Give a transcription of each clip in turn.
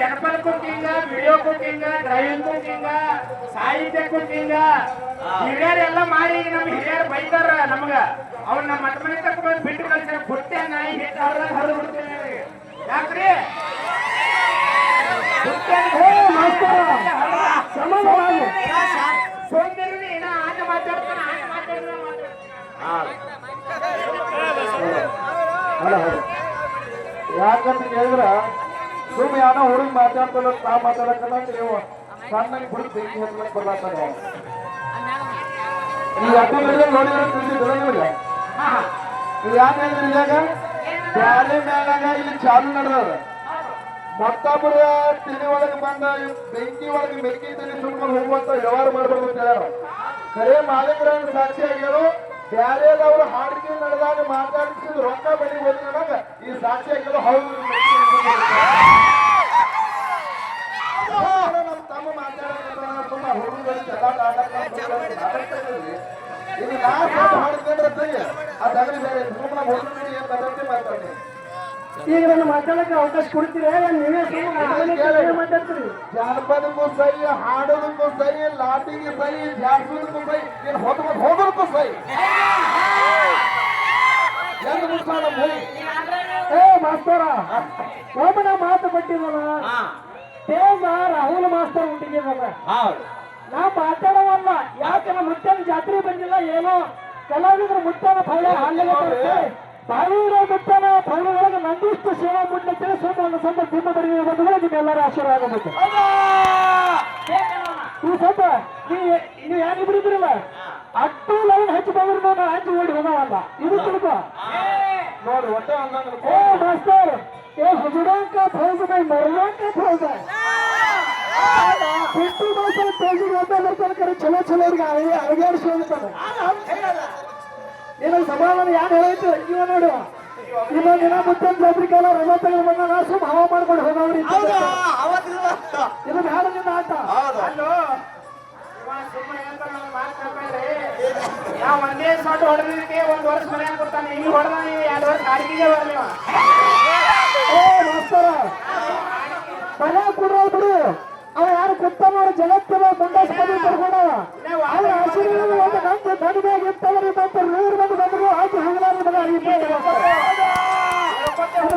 Herbal cooking video cooking driving cooking ಸಾಹಿತ್ಯ cooking ಹಿರಿಯರೆಲ್ಲ ಮಾಡಿ ನಮ್ಮ ಹಿರಿಯರು ಬೈತಾರ ನಮಗ. ಅವ್ರು ನಮ್ಮ ಮಠ ಮನೆ ತಕ್ಕ ಬಂದು ಬಿಟ್ಟು ಕಳ್ಸಿರ ಬುಟ್ಟೆ ನಾಯಿ ಹಿಟ್ಟು ಅವ್ರದಾಗ ಹರಿದು ಬಿಡ್ತೇನೆ. ಯಾಕ್ರಿ? ಸೋಂಬೇರಿ ಏನ ಆಟ ಮಾತಾಡ್ತಾನ ಮಾತಾಡ್ತಾನೆ. ಯಾಕಂತ ಕೇಳಿದ್ರ ಸುಮ್ ಯಾನ ಹುಡುಗ ಮಾತಾಡ್ತಾರ ತಾ ಮಾತಾಡಕಲ್ಲ ನೀವು ಸಣ್ಣಗೆ ಬಿಡು, ಬೆಂಕಿ ಹತ್ತಲಕ್ ಬರ್ಲಾತಾರ. ಈ ಅಕ್ಕ ಮೇಲೆ ನೋಡಿದ್ರೆ ತಿಳಿದಿಲ್ಲ ನಿಮಗೆ ನೀವು ಯಾಕೆ ಹೇಳಿದ್ರಿ ಇದಾಗ ಬ್ಯಾರೆ ಮ್ಯಾಲಾಗ ಇಲ್ಲಿ ಚಾಲು ನಡೆದ ಮತ್ತೊಬ್ಬರ ತಿಳಿ ಒಳಗೆ ಬಂದ, ಬೆಂಕಿ ಒಳಗೆ ಬೆಂಕಿ ತಿಳಿ ಸುಮ್ಮನೆ ಹೋಗುವಂತ ವ್ಯವಹಾರ ಮಾಡ್ಬೇಕು ಅಂತ ಹೇಳ್ಯಾರ. ಕರೆ ಮಾಲೀಕರ ಸಾಕ್ಷಿ ಆಗ್ಯಾರು. ಬ್ಯಾರೆದವ್ರು ಹಾಡಿಗೆ ನಡೆದಾಗ ಮಾತಾಡಿಸಿದ ರೊಕ್ಕ ಬೆಳಿಬೋದು ಹೋದಾಗ ಈ ಸಾಕ್ಷಿ ಹಾಕಿದ್ರು ಹೌದು ನಮ್ಮ ತಮ್ಮ ಸುಮ್ಮ ಹುಡುಗರು ಇದು ನಾ ಹಾಡಿದ್ರೆ. ಆ ಸುಮ್ಮನೆ ಹುಡುಗರು ಏನ್ ಈಗ ನನ್ನ ಮಾತಾಡಕ್ಕೆ ಅವಕಾಶ ಕೊಡ್ತೀರಾ? ನೀವೇ ಮಾತಾಡ್ತೀರಿ? ಜಾನಪದಕ್ಕೂ ಸೈ ಹಾಡೋದಕ್ಕೂ ಸೈ ಲಾಟಿಗೆ ಸೈ ಜಾಡ್ಸೋದಕ್ಕೂ ಸೈ ನೀನು ಹೋದ ಹೋಗೋದಕ್ಕೂ ಸೈ ಏ ಮಾಸ್ತರ ಒಬ್ಬನ ಮಾತು ಕೊಟ್ಟಿದ್ದಾನ ತೇಜ ರಾಹುಲ್ ಮಾಸ್ತರ್ ಹುಟ್ಟಿಗಿದ್ದಾನ ನಾ ಮಾತಾಡವಲ್ಲ ಯಾಕೆ ನಮ್ಮ ಮುತ್ತನ ಜಾತ್ರೆ ಬಂದಿಲ್ಲ ಏನೋ ಕಲಾವಿದರು ಮುತ್ತನ ಫಲ ಹಾಲಿಗೆ ಸಾವಿರ ಮುತ್ತನ ಪೌರೊಳಗೆ ನಂದಿಷ್ಟು ಸೇವಾ ಮುಂದೆ ಸೋಮವನ್ನು ಸ್ವಲ್ಪ ನಿಮ್ಮ ಬರೆಯುವ ಬಂದು ನಿಮ್ಮೆಲ್ಲರ ಆಶೀರ್ವಾದ ಆಗಬೇಕು ಈ ಸ್ವಲ್ಪ ನೀವು ಯಾರಿಬ್ರು ಇದ್ರಲ್ಲ ಅಟ್ಟು ಲೈನ್ ಹಚ್ಚಿ ಬಂದ್ರು ನಾನು ಹಚ್ಚಿ ಓಡಿ ಹೋಗವಲ್ಲ ಇದು ತಿಳ್ಕೊ. ನೋಡಿ ಏ ಮಾಸ್ತರ್ ಏ ಹುಜುಡಾಂಕ ಫೌಜ ಬೈ ಮರ್ಲಾಂಕ ಬಿಟ್ಟು ಕರೆ ಚಲೋ ಚಲೋ ಅಡುಗೆ ಅಡುಗೆ ಹೋಗ್ತಾನೆ ಸಮಾಧಾನ ಯಾರು ಹೇಳೈತೆ? ಇವ ನೋಡು. ಇವಾಗ ದಿನ ಮುಂಚೆ ಜಾತ್ರೆ ಕಾಲ ರಜಾ ತೆಗೆದು ಬಂದ ನಾ ಸುಮ್ ಹವಾ ಮಾಡ್ಕೊಂಡು ಹೋಗವ್ರಿ ಇದು ಆಟ ಅವ್ನ ಮಾತ್ ಕೇಳ್ಬೇಡ್ರಿ. ಯಾವ ಒಂದೇ ಒಂದ್ ವರ್ಷ ಮನೆ ಕೊಡ್ತಾನೆ. ಈಗ ಹೊಡೆದ ನೀವು ಎರಡು ವರ್ಷ ಅಡಿಗೆಗೆ. ಏ ಮಾಸ್ತರ. ಬಲ ಕೊಡ್ರ ಬಿಡು. ಅವ ಯಾರು ಕುತ್ತನವ್ರ ಜಗತ್ತಿನ ಹೋಗಲಾರ ಮಗ ಈ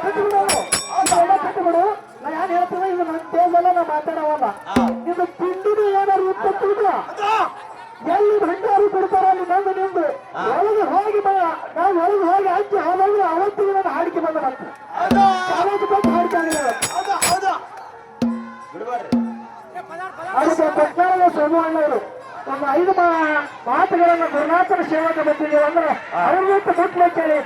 ಬಿಟ್ಟು ಬಿಡು ಬಿಡು ನಾ ಯಾರು ಹೇಳ್ತೀನಿ ಇದು ನನ್ನ ತೇಜಲ್ಲ ನಾ ಮಾತಾಡವಲ್ಲ ಇದು ಏನಾರು ಇಪ್ಪತ್ತಿಲ್ಲ ಎಲ್ಲಿ ಭಂಡಾರಿ ಕೊಡ್ತಾರ ಅಲ್ಲಿ ನಿಂದು ಒಳಗೆ ಹೋಗಿ ಬಾ ನಾವು ಒಳಗೆ ಹೋಗಿ ಹಚ್ಚಿ ಹೋದ್ರೆ ಅವತ್ತಿಗೆ ನಾನು ಹಾಡಿಕೆ ಬಂದ ಮತ್ತೆ ಕಾಲೇಜ್ ಬಂದು ಹಾಡಿಕೆ ಆಗಿಲ್ಲ ಅದಕ್ಕೆ ಪಟ್ನಾಳದ ಸೋಮಣ್ಣವರು ಒಂದು ಐದು ಮಾ- ಮಾತುಗಳನ್ನ ಗುರುನಾಥನ ಸೇವಕ ಬಂದಿದ್ದೇವೆ ಅಂದ್ರೆ ಅವ್ರಿಗೆ ಮುಟ್ಲಿಕ್ಕೆ ಕೇಳಿ